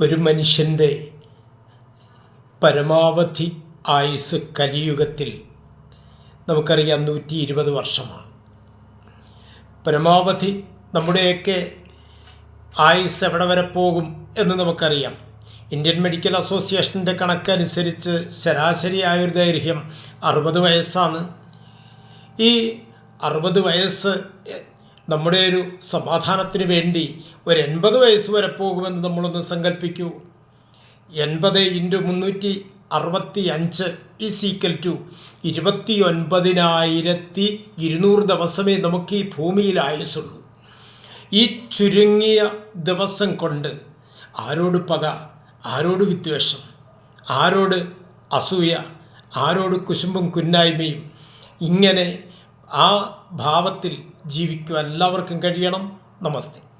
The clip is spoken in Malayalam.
ഒരു മനുഷ്യന്റെ പരമാവധി ആയുസ് കലിയുഗത്തിൽ നമുക്കറിയാം നൂറ്റി ഇരുപത് വർഷമാണ്. പരമാവധി നമ്മുടെയൊക്കെ ആയുസ് എവിടെ വരെ പോകും എന്ന് നമുക്കറിയാം. ഇന്ത്യൻ മെഡിക്കൽ അസോസിയേഷന്റെ കണക്കനുസരിച്ച് ശരാശരി ആയുർദൈർഘ്യം അറുപത് വയസ്സാണ്. ഈ അറുപത് വയസ്സ് നമ്മുടെ ഒരു സമാധാനത്തിന് വേണ്ടി ഒരു എൺപത് വയസ്സ് വരെ പോകുമെന്ന് നമ്മളൊന്ന് സങ്കല്പിക്കൂ. എൺപത് ഇന്റു മുന്നൂറ്റി അറുപത്തി അഞ്ച് ഈ സീക്കൽ ടു ഇരുപത്തി ഒൻപതിനായിരത്തി ഇരുന്നൂറ് ദിവസമേ നമുക്ക് ഈ ഭൂമിയിൽ ആയുസുള്ളൂ. ഈ ചുരുങ്ങിയ ദിവസം കൊണ്ട് ആരോട് പക ആരോട് വിദ്വേഷം ആരോട് അസൂയ ആരോട് കുശുമ്പും കുന്നായ്മയും ഇങ്ങനെ ആ ഭാവത്തിൽ ജീവിക്കുവാൻ എല്ലാവർക്കും കഴിയണം. നമസ്തേ.